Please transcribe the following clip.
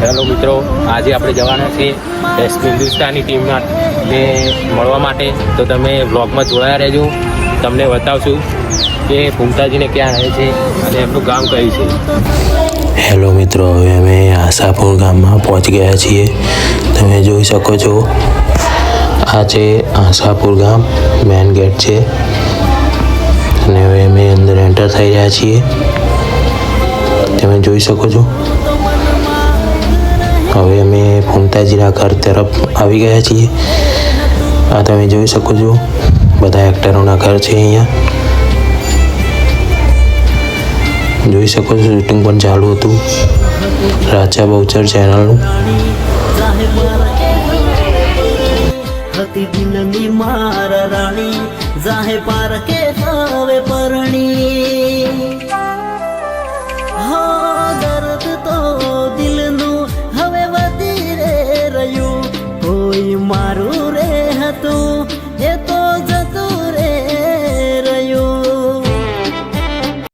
Hello મિત્રો, આજે આપણે જવાના છે એસ હિન્દુસ્તાની ટીમના ને મળવા માટે. તો તમે વ્લોગમાં જોડાયા રહેજો. તમને બતાવશું કે ભૂમતાજીને ક્યાં રહે છે અને એમનું ગામ કયું છે. હેલો મિત્રો, હવે અમે આશાપુર ગામમાં પહોંચી ગયા છીએ. તમે જોઈ શકો છો, આ છે આશાપુર ગામ મેન ગેટ છે. અને હવે અમે અંદર એન્ટર થઈ રહ્યા છીએ. તમે જોઈ શકો છો. હવે અમે ફૂમતાજીના ઘર તરફ આવી ગયા છીએ. આ તમે જોઈ શકો છો, બધા એક્ટરોના ઘર છે અહીંયા. જોઈ શકો છો શૂટિંગ પણ ચાલુ હતું. રાજા બહુચર ચેનલનું હતી માર રાણી, જાહે પાર કે પરણી. મારું